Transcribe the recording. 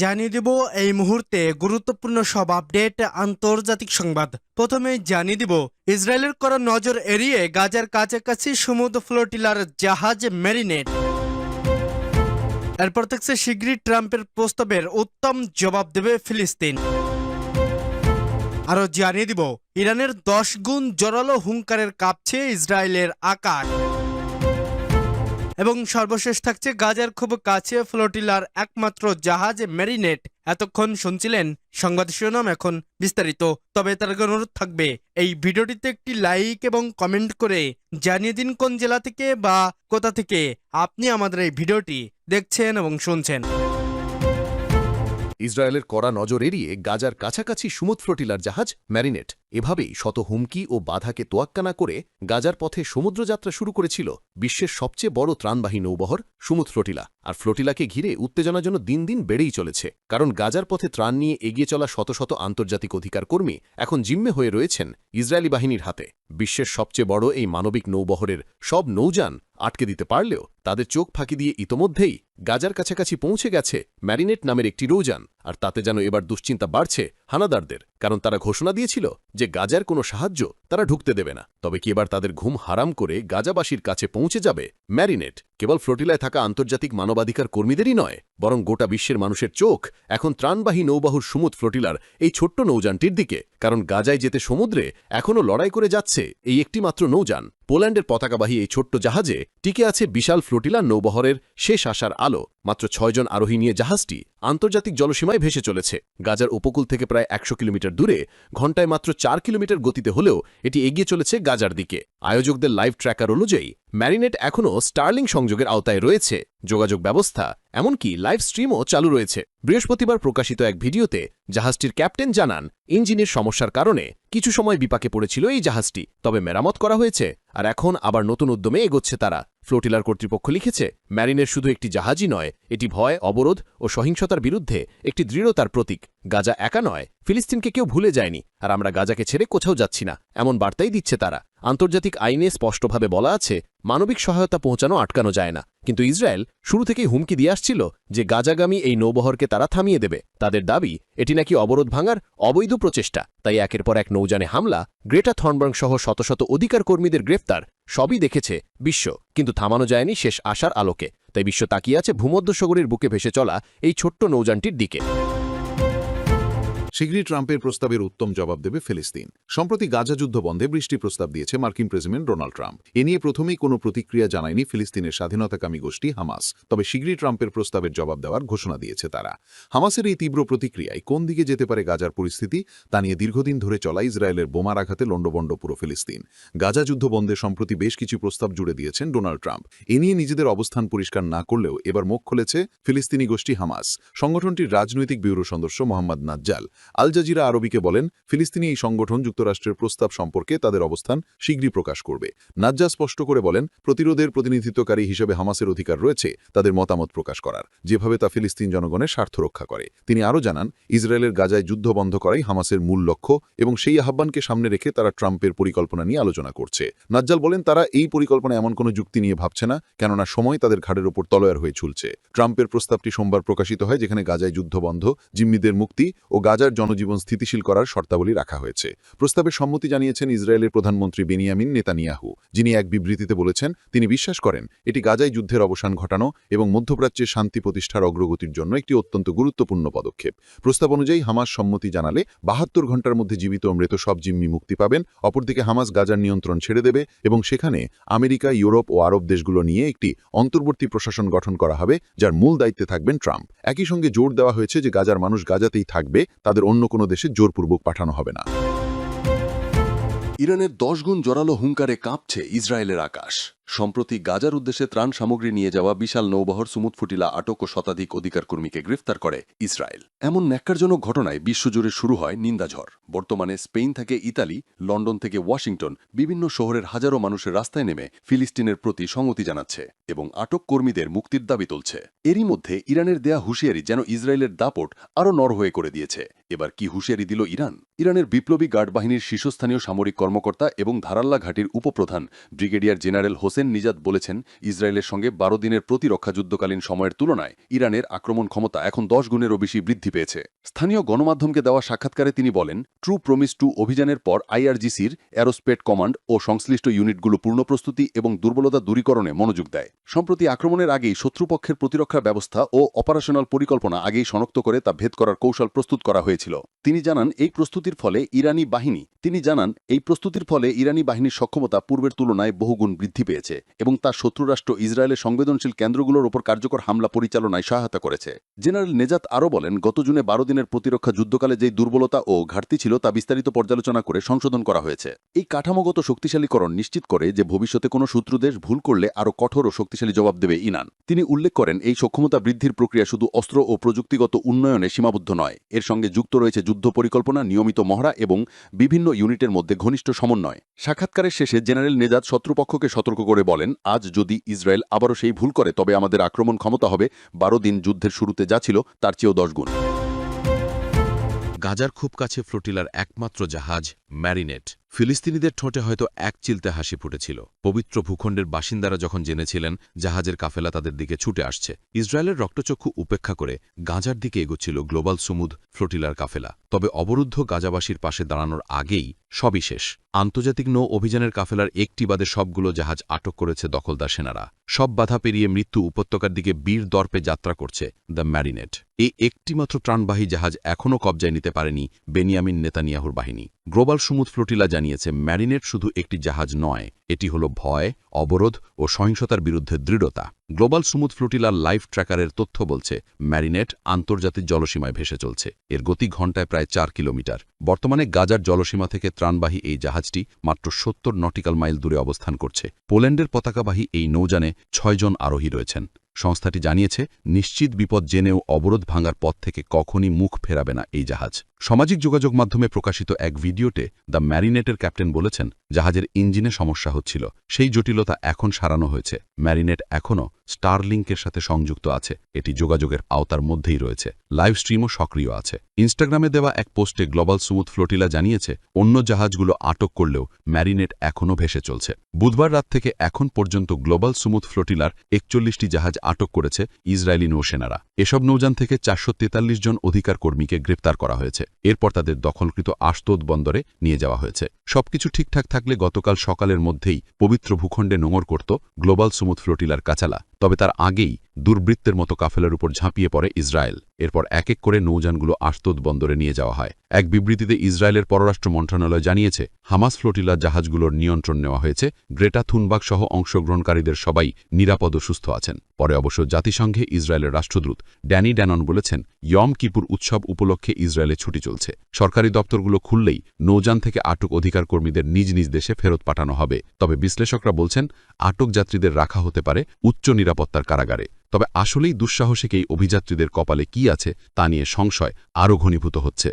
জানিয়ে দেব এই মুহূর্তে গুরুত্বপূর্ণ সব আপডেট আন্তর্জাতিক সংবাদ। প্রথমে জানিয়ে দিব, ইসরায়েলের করা নজর এড়িয়ে গাজার কাছাকাছি সমুদ্র ফ্লোটিলার জাহাজ মেরিনেট এরপর থাকছে শীঘ্রই ট্রাম্পের প্রস্তাবের উত্তম জবাব দেবে ফিলিস্তিন। আরও জানিয়ে দিব, ইরানের দশ গুণ জোরালো হুঙ্কারের কাঁপছে ইসরায়েলের আকাশ। এবং সর্বশেষ থাকছে গাজার খুব কাছে ফ্লোটিলার একমাত্র জাহাজ মেরিনেট এতক্ষণ শুনছিলেন সংবাদ শিরোনাম এখন বিস্তারিত। তবে তার অনুরোধ থাকবে, এই ভিডিওটিতে একটি লাইক এবং কমেন্ট করে জানিয়ে দিন কোন জেলা থেকে বা কোথা থেকে আপনি আমাদের এই ভিডিওটি দেখছেন এবং শুনছেন। ইসরায়েলের কড়া নজর এড়িয়ে গাজার কাছাকাছি সুমুদ ফ্লোটিলার জাহাজ ম্যারিনেট। এভাবেই শত হুমকি ও বাধাকে তোয়াক্কা না করে গাজার পথে সমুদ্রযাত্রা শুরু করেছিল বিশ্বের সবচেয়ে বড় ত্রাণবাহী নৌবহর সুমুদ ফ্লোটিলা আর ফ্লোটিলাকে ঘিরে উত্তেজনা যেন দিন দিন বেড়েই চলেছে, কারণ গাজার পথে ত্রাণ নিয়ে এগিয়ে চলা শত শত আন্তর্জাতিক অধিকার কর্মী এখন জিম্মে হয়ে রয়েছেন ইসরায়েলি বাহিনীর হাতে। বিশ্বের সবচেয়ে বড় এই মানবিক নৌবহরের সব নৌযান আটকে দিতে পারলেও তাদের চোখ ফাঁকি দিয়ে ইতোমধ্যেই গাজার কাছাকাছি পৌঁছে গেছে ম্যারিনেট নামের একটি রৌযান আর তাতে যেন এবার দুশ্চিন্তা বাড়ছে হানাদারদের, কারণ তারা ঘোষণা দিয়েছিল যে গাজার কোনো সাহায্য তারা ঢুকতে দেবে না। তবে কি এবার তাদের ঘুম হারাম করে গাজাবাসীর কাছে পৌঁছে যাবে? ম্যারিনেট, কেবল ফ্লোটিলায় থাকা আন্তর্জাতিক মানবাধিকার কর্মীদেরই নয়, বরং গোটা বিশ্বের মানুষের চোখ, এখন ত্রাণবাহী নৌবাহুর সুমুদ ফ্লোটিলার এই ছোট্ট নৌযানটির দিকে, কারণ গাজায় যেতে সমুদ্রে এখনও লড়াই করে যাচ্ছে এই একটিমাত্র নৌযান। পোল্যান্ডের পতাকাবাহী এই ছোট্ট জাহাজে টিকে আছে বিশাল ফ্লোটিলার নৌবহরের শেষ আসার আলো মাত্র ছয়জন আরোহী নিয়ে জাহাজটি আন্তর্জাতিক জলসীমায় ভেসে চলেছে। গাজার উপকূল থেকে প্রায় একশো কিলোমিটার দূরে ঘন্টায় মাত্র চার কিলোমিটার গতিতে হলেও এটি এগিয়ে চলেছে গাজার দিকে। আয়োজকদের লাইভ ট্র্যাকার অনুযায়ী, ম্যারিনেট এখনও স্টার্লিং সংযোগের আওতায় রয়েছে। যোগাযোগ ব্যবস্থা, এমনকি লাইভ স্ট্রিমও চালু রয়েছে। বৃহস্পতিবার প্রকাশিত এক ভিডিওতে জাহাজটির ক্যাপ্টেন জানান, ইঞ্জিনের সমস্যার কারণে কিছু সময় বিপাকে পড়েছিল এই জাহাজটি, তবে মেরামত করা হয়েছে, আর এখন আবার নতুন উদ্যমে এগোচ্ছে তারা। ফ্লোটিলার কর্তৃপক্ষ লিখেছে, ম্যারিনের শুধু একটি জাহাজই নয়, এটি ভয়, অবরোধ ও সহিংসতার বিরুদ্ধে একটি দৃঢ়তার প্রতীক। গাজা একা নয়, ফিলিস্তিনকে কেউ ভুলে যায়নি, আর আমরা গাজাকে ছেড়ে কোথাও যাচ্ছি না, এমন বার্তাই দিচ্ছে তারা। আন্তর্জাতিক আইনে স্পষ্টভাবে বলা আছে, মানবিক সহায়তা পৌঁছানো আটকানো যায় না। কিন্তু ইসরায়েল শুরু থেকেই হুমকি দিয়ে আসছিল যে গাজাগামী এই নৌবহরকে তারা থামিয়ে দেবে। তাদের দাবি, এটি নাকি অবরোধ ভাঙার অবৈধ প্রচেষ্টা। তাই একের পর এক নৌজানে হামলা, গ্রেটা থর্নবার্গ সহ শত শত অধিকার কর্মীদের গ্রেফতার সবই দেখেছে বিশ্ব। কিন্তু থামানো যায়নি শেষ আশার আলোকে। তাই বিশ্ব তাকিয়ে আছে ভূমধ্যসগরের বুকে ভেসে চলা এই ছোট্ট নৌযানটির দিকে। শীঘ্রই ট্রাম্পের প্রস্তাবের উত্তম জবাব দেবে ফিলিস্তিন। সম্প্রতি গাজা যুদ্ধ বন্ধে বৃষ্টি প্রস্তাব দিয়েছে মার্কিন প্রেসিডেন্ট ডোনাল্ড ট্রাম্প। এ নিয়ে প্রথমেই কোনো প্রতিক্রিয়া জানায়নি ফিলিস্তিনের স্বাধীনতাকামী গোষ্ঠী হামাস, তবে শীঘ্রই ট্রাম্পের প্রস্তাবের জবাব দেওয়ার ঘোষণা দিয়েছে তারা। হামাসের এই তীব্র প্রতিক্রিয়ায় কোন দিকে যেতে পারে গাজার পরিস্থিতি, তা নিয়ে দীর্ঘদিন ধরে চলা ইসরায়েলের বোমার আঘাতে লণ্ডবণ্ড পুরো ফিলিস্তিন। গাজা যুদ্ধ বন্ধে সম্প্রতি বেশ কিছু প্রস্তাব জুড়ে দিয়েছেন ডোনাল্ড ট্রাম্প। এ নিয়ে নিজেদের অবস্থান পরিষ্কার না করলেও এবার মুখ খুলেছে ফিলিস্তিনি গোষ্ঠী হামাস। সংগঠনটির রাজনৈতিক ব্যুরো সদস্য মোহাম্মদ নাজ্জাল। আল জাজিরা আরবিকে বলেন, ফিলিস্তিনি এই সংগঠন যুক্তরাষ্ট্রের প্রস্তাব সম্পর্কে তাদের অবস্থান শীঘ্রই প্রকাশ করবে। নাজ্জা স্পষ্ট করে বলেন, প্রতিরোধের প্রতিনিধিত্বকারী হিসেবে হামাসের অধিকার রয়েছে, তাদের মতামত প্রকাশ করার, যেভাবে তা ফিলিস্তিন জনগণের স্বার্থ রক্ষা করে। তিনি আরও জানান, ইসরায়েলের গাজায় যুদ্ধ বন্ধ করাই হামাসের মূল লক্ষ্য এবং সেই আহ্বানকে সামনে রেখে তারা ট্রাম্পের পরিকল্পনা নিয়ে আলোচনা করছে। নাজ্জাল বলেন, তারা এই পরিকল্পনা এমন কোনো যুক্তি নিয়ে ভাবছে না, কেননা সময় তাদের ঘাড়ের ওপর তলয়ার হয়ে ঝুলছে। ট্রাম্পের প্রস্তাবটি সোমবার প্রকাশিত হয়, যেখানে গাজায় যুদ্ধ বন্ধ, জিম্মিদের মুক্তি ও গাজার জনজীবন স্থিতিশীল করার শর্তাবলী রাখা হয়েছে। প্রস্তাবে সম্মতি জানিয়েছেন ইসরায়েলের প্রধানমন্ত্রী বেনিয়ামিন নেতানিয়াহু, যিনি এক বিবৃতিতে বলেছেন, তিনি বিশ্বাস করেন, এটি গাজায় যুদ্ধের অবসান ঘটানো এবং মধ্যপ্রাচ্যের শান্তি প্রতিষ্ঠার অগ্রগতির জন্য একটি অত্যন্ত গুরুত্বপূর্ণ পদক্ষেপ। প্রস্তাব অনুযায়ী হামাস সম্মতি জানালে বাহাত্তর ঘণ্টার মধ্যে জীবিত মৃত সব জিম্মি মুক্তি পাবেন, অপরদিকে হামাস গাজার নিয়ন্ত্রণ ছেড়ে দেবে এবং সেখানে আমেরিকা, ইউরোপ ও আরব দেশগুলো নিয়ে একটি অন্তর্বর্তী প্রশাসন গঠন করা হবে, যার মূল দায়িত্বে থাকবেন ট্রাম্প। একই সঙ্গে জোর দেওয়া হয়েছে যে গাজার মানুষ গাজাতেই থাকবে, তাদের অন্য কোনো দেশে জোরপূর্বক পাঠানো হবে না। ইরানের দশ গুণ জোরালো হুঙ্কারে কাঁপছে ইসরায়েলের আকাশ। সম্প্রতি গাজার উদ্দেশ্যে ত্রাণ সামগ্রী নিয়ে যাওয়া বিশাল নৌবহর সুমুদ ফুটিলা আটক ও শতাধিক অধিকার কর্মীকে গ্রেফতার করে ইসরায়েল। এমন ন্যাক্কারজনক ঘটনায় বিশ্বজুড়ে শুরু হয় নিন্দাঝড় বর্তমানে স্পেন থেকে ইতালি, লন্ডন থেকে ওয়াশিংটন, বিভিন্ন শহরের হাজারো মানুষের রাস্তায় নেমে ফিলিস্তিনের প্রতি সংগতি জানাচ্ছে এবং আটক কর্মীদের মুক্তির দাবি তুলছে। এরই মধ্যে ইরানের দেয়া হুঁশিয়ারি যেন ইসরায়েলের দাপট আরও নর হয়ে করে দিয়েছে। এবার কি হুঁশিয়ারি দিল ইরান? ইরানের বিপ্লবী গার্ড বাহিনীর শীর্ষস্থানীয় সামরিক কর্মকর্তা এবং ধারাল্লা ঘাটির উপপ্রধান ব্রিগেডিয়ার জেনারেল হোসেন নিজাদ বলেছেন, ইসরায়েলের সঙ্গে বারো দিনের প্রতিরক্ষা যুদ্ধকালীন সময়ের তুলনায় ইরানের আক্রমণ ক্ষমতা এখন দশ গুণেরও বেশি বৃদ্ধি পেয়েছে। স্থানীয় গণমাধ্যমকে দেওয়া সাক্ষাৎকারে তিনি বলেন ট্রু প্রমিস টু অভিযানের পর আইআরজিসির অ্যারোস্পেট কমান্ড ও সংশ্লিষ্ট ইউনিটগুলো পূর্ণ প্রস্তুতি এবং দুর্বলতা দূরীকরণে মনোযোগ দেয়। সম্প্রতি আক্রমণের আগেই শত্রুপক্ষের প্রতিরক্ষা ব্যবস্থা ও অপারেশনাল পরিকল্পনা আগেই শনাক্ত করে তা ভেদ করার কৌশল প্রস্তুত করা হয়েছিল। তিনি জানান, এই প্রস্তুতির ফলে ইরানি বাহিনী, তিনি জানান, এই প্রস্তুতির ফলে ইরানি বাহিনীর সক্ষমতা পূর্বের তুলনায় বহুগুণ বৃদ্ধি পেয়েছে এবং তার শত্রুরাষ্ট্র ইসরায়েলের সংবেদনশীল কেন্দ্রগুলোর ওপর কার্যকর হামলা পরিচালনায় সহায়তা করেছে। জেনারেল নেজাত আরও বলেন, গত জুনে বারো দিনের প্রতিরক্ষা যুদ্ধকালে যেই দুর্বলতা ও ঘাটতি ছিল তা বিস্তারিত পর্যালোচনা করে সংশোধন করা হয়েছে। এই কাঠামোগত শক্তিশালীকরণ নিশ্চিত করে যে ভবিষ্যতে কোনো শত্রুদেশ ভুল করলে আরও কঠোর ও শক্তিশালী জবাব দেবে ইনান তিনি উল্লেখ করেন, এই সক্ষমতা বৃদ্ধির প্রক্রিয়া শুধু অস্ত্র ও প্রযুক্তিগত উন্নয়নে সীমাবদ্ধ নয়, এর সঙ্গে যুক্ত রয়েছে যুদ্ধ পরিকল্পনা, নিয়মিত মহড়া এবং বিভিন্ন ইউনিটের মধ্যে ঘনিষ্ঠ সমন্বয়। সাক্ষাৎকারের শেষে জেনারেল নেজাদ শত্রুপক্ষকে সতর্ক করে বলেন, আজ যদি ইসরায়েল আবারও সেই ভুল করে, তবে আমাদের আক্রমণ ক্ষমতা হবে। বারো দিন যুদ্ধের শুরুতে যা ছিল, তার চেয়েও দশগুণ গাজার খুব কাছে ফ্লোটিলার একমাত্র জাহাজ ম্যারিনেট। ফিলিস্তিনিদের ঠোঁটে হয়তো এক চিলতে হাসি ফুটেছিল। পবিত্র ভূখণ্ডের বাসিন্দারা যখন জেনেছিলেন জাহাজের কাফেলা তাদের দিকে ছুটে আসছে, ইসরায়েলের রক্তচক্ষু উপেক্ষা করে গাজার দিকে এগোচ্ছিল গ্লোবাল সুমুদ ফ্লোটিলার কাফেলা। তবে অবরুদ্ধ গাজাবাসীর পাশে দাঁড়ানোর আগেই সবই শেষ। আন্তর্জাতিক নৌ অভিযানের কাফেলার একটি বাদে সবগুলো জাহাজ আটক করেছে দখলদার সেনারা। সব বাধা পেরিয়ে মৃত্যু উপত্যকার দিকে বীর দর্পে যাত্রা করছে দ্য ম্যারিনেট। এই একটিমাত্র ত্রাণবাহী জাহাজ এখনও কবজায় নিতে পারেনি বেনিয়ামিন নেতানিয়াহুর বাহিনী। গ্লোবাল সুমুদ ফ্লোটিলা জানিয়েছে, ম্যারিনেট শুধু একটি জাহাজ নয়, এটি হল ভয়, অবরোধ ও সহিংসতার বিরুদ্ধে দৃঢ়তা। গ্লোবাল সুমুদ ফ্লোটিলার লাইফ ট্র্যাকারের তথ্য বলছে, ম্যারিনেট আন্তর্জাতিক জলসীমায় ভেসে চলছে। এর গতি ঘণ্টায় প্রায় চার কিলোমিটার। বর্তমানে গাজার জলসীমা থেকে ত্রাণবাহী এই জাহাজটি মাত্র সত্তর নটিক্যাল মাইল দূরে অবস্থান করছে। পোল্যান্ডের পতাকাবাহী এই নৌযানে ছয়জন আরোহী রয়েছেন। সংস্থাটি জানিয়েছে, নিশ্চিত বিপদ জেনেও অবরোধ ভাঙার পথ থেকে কখনই মুখ ফেরাবে না এই জাহাজ। সামাজিক যোগাযোগ মাধ্যমে প্রকাশিত এক ভিডিওতে দ্য ম্যারিনেটের ক্যাপ্টেন বলেছেন, জাহাজের ইঞ্জিনে সমস্যা হচ্ছিল, সেই জটিলতা এখন সারানো হয়েছে। ম্যারিনেট এখনও স্টারলিংকের সাথে সংযুক্ত আছে। এটি যোগাযোগের আওতার মধ্যেই রয়েছে। লাইভ স্ট্রিমও সক্রিয় আছে। ইনস্টাগ্রামে দেওয়া এক পোস্টে গ্লোবাল সুমুদ ফ্লোটিলা জানিয়েছে, অন্য জাহাজগুলো আটক করলেও ম্যারিনেট এখনও ভেসে চলছে। বুধবার রাত থেকে এখন পর্যন্ত গ্লোবাল সুমুদ ফ্লোটিলার একচল্লিশটি জাহাজ আটক করেছে ইসরায়েলি নৌসেনারা। এসব নৌযান থেকে চারশো তেতাল্লিশ জন অধিকার কর্মীকে গ্রেপ্তার করা হয়েছে। এরপর তাদের দখলকৃত আস্তোদ বন্দরে নিয়ে যাওয়া হয়েছে। সবকিছু ঠিকঠাক থাকলে গতকাল সকালের মধ্যেই পবিত্র ভূখণ্ডে নোঙর করত গ্লোবাল সুমুদ ফ্লোটিলার কাচালা। তবে তার আগেই দুর্বৃত্তের মতো কাফেলার উপর ঝাঁপিয়ে পড়ে ইসরায়েল। এরপর এক এক করে নৌযানগুলো আস্তোদ বন্দরে নিয়ে যাওয়া হয়। এক বিবৃতিতে ইসরায়েলের পররাষ্ট্র মন্ত্রণালয় জানিয়েছে, হামাস ফ্লোটিলা জাহাজগুলোর নিয়ন্ত্রণ নেওয়া হয়েছে। গ্রেটা থুনবাগ সহ অংশগ্রহণকারীদের সবাই নিরাপদ ও সুস্থ আছেন। পরে অবশ্য জাতিসংঘে ইসরায়েলের রাষ্ট্রদূত ড্যানি ড্যানন বলেছেন, ইয়ম কিপুর উৎসব উপলক্ষে ইসরায়েলে ছুটি চলছে। সরকারি দপ্তরগুলো খুললেই নৌযান থেকে আটক অধিকার কর্মীদের নিজ নিজ দেশে ফেরত পাঠানো হবে। তবে বিশ্লেষকরা বলছেন, আটক যাত্রীদের রাখা হতে পারে উচ্চ নিরাপত্তার কারাগারে। তবে আসলেই দুঃসাহসিক এই অভিযাত্রীদের কপালে কি আছে তা নিয়ে সংশয় আরও ঘনীভূত হচ্ছে।